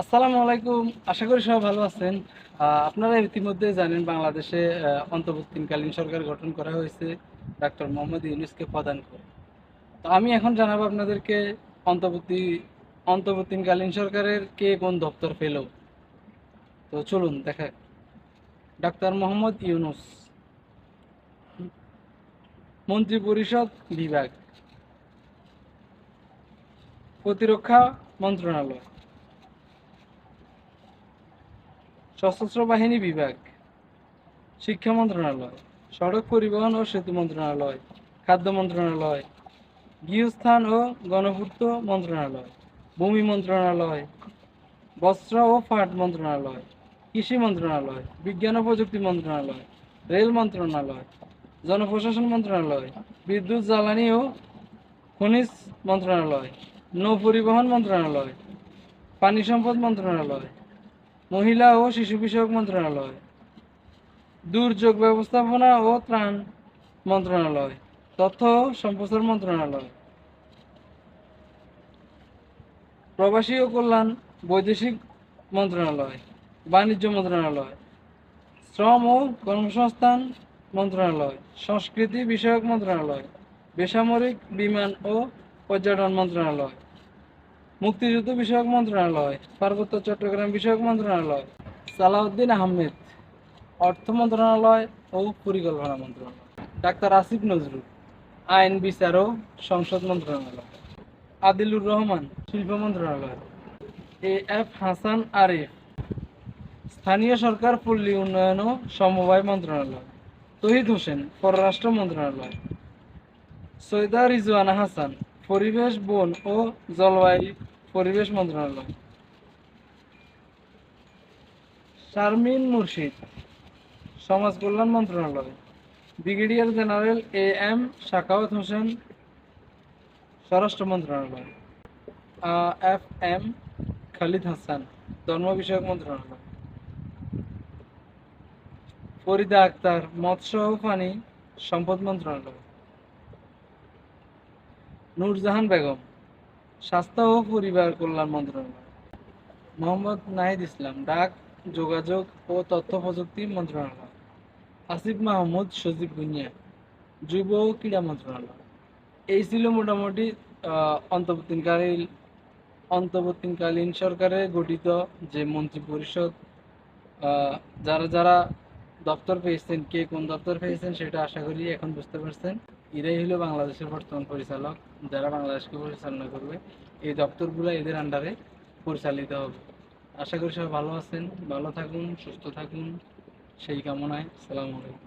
আসসালামু আলাইকুম। আশা করি সবাই ভালো আছেন। আপনারা ইতিমধ্যে জানেন বাংলাদেশে অন্তর্বর্তীকালীন সরকার গঠন করা হয়েছে ডাক্তার মোহাম্মদ ইউনুসকে প্রদান করে। তো আমি এখন জানাব আপনাদেরকে অন্তর্বর্তী, অন্তর্বর্তীকালীন সরকারের কে কোন দপ্তর পেল। তো চলুন দেখা ডাক্তার মোহাম্মদ ইউনুস, মন্ত্রী পরিষদ বিভাগ, প্রতিরক্ষা মন্ত্রণালয়। সশস্ত্র বাহিনী বিভাগ, শিক্ষা মন্ত্রণালয়, সড়ক পরিবহন ও সেতু মন্ত্রণালয়, খাদ্য মন্ত্রণালয়, গৃহস্থান ও গণপূর্ত মন্ত্রণালয়, ভূমি মন্ত্রণালয়, বস্ত্র ও পাট মন্ত্রণালয়, কৃষি মন্ত্রণালয়, বিজ্ঞান ও প্রযুক্তি মন্ত্রণালয়, রেল মন্ত্রণালয়, জনপ্রশাসন মন্ত্রণালয়, বিদ্যুৎ, জ্বালানি ও খনিজ মন্ত্রণালয়, নৌ পরিবহন মন্ত্রণালয়, পানি সম্পদ মন্ত্রণালয় মহিলা ও শিশু বিষয়ক মন্ত্রণালয়। দুর্যোগ ব্যবস্থাপনা ও ত্রাণ মন্ত্রণালয়। তথ্য সম্প্রচার মন্ত্রণালয়। প্রবাসী ও কল্যাণ বৈদেশিক মন্ত্রণালয়, বাণিজ্য মন্ত্রণালয়, শ্রম ও কর্মসংস্থান মন্ত্রণালয়, সংস্কৃতি বিষয়ক মন্ত্রণালয়, বেসামরিক বিমান ও পর্যটন মন্ত্রণালয়। মুক্তিযুদ্ধ বিষয়ক মন্ত্রণালয়, পার্বত্য চট্টগ্রাম বিষয়ক মন্ত্রণালয়, সালাউদ্দিন আহমেদ, অর্থ মন্ত্রণালয় ও পরিকল্পনা মন্ত্রণালয়। ডাক্তার আসিফ নজরুল, আইন বিচার ও সংসদ মন্ত্রণালয়। আদিলুর রহমান, শিল্প মন্ত্রণালয়। এ এফ হাসান আরিফ, স্থানীয় সরকার পল্লী উন্নয়ন ও সমবায় মন্ত্রণালয়। তহিদ হোসেন, পররাষ্ট্র মন্ত্রণালয়। সৈয়দা রিজওয়ানা হাসান পরিবেশ, বন ও জলবায়ু পরিবেশ মন্ত্রণালয়। শারমিন মুর্শিদ, সমাজ কল্যাণ মন্ত্রণালয়। Brigadier general A M Shakhawat Hossain, স্বরাষ্ট্র মন্ত্রণালয়। এফ এম খালিদ হাসান, ধর্ম বিষয়ক মন্ত্রণালয়। ফরিদা আক্তার, মৎস্য ও পানি সম্পদ মন্ত্রণালয়। নূরজাহান বেগম, স্বাস্থ্য ও পরিবার কল্যাণ মন্ত্রণালয়, মোহাম্মদ নাহিদ ইসলাম, ডাক, যোগাযোগ ও তথ্য প্রযুক্তি মন্ত্রণালয়, আসিফ মাহমুদ, সজীব ভুঁইয়া যুব ও ক্রীড়া মন্ত্রণালয়। এই ছিল মোটামুটি অন্তর্বর্তীকালীন অন্তর্বর্তীকালীন সরকারে গঠিত যে মন্ত্রী পরিষদ যারা যারা দপ্তর পেয়েছেন, কে কোন দপ্তর পেয়েছেন সেটা আশা করি এখন বুঝতে পারছেন। এরাই হলো বাংলাদেশের বর্তমান পরিচালক, যারা বাংলাদেশকে পরিচালনা করবে। এই দপ্তরগুলো এদের আন্ডারে পরিচালিত হবে। আশা করি সবাই ভালো আছেন, ভালো থাকুন, সুস্থ থাকুন। সেই কামনায়, সালাম আলাইকুম।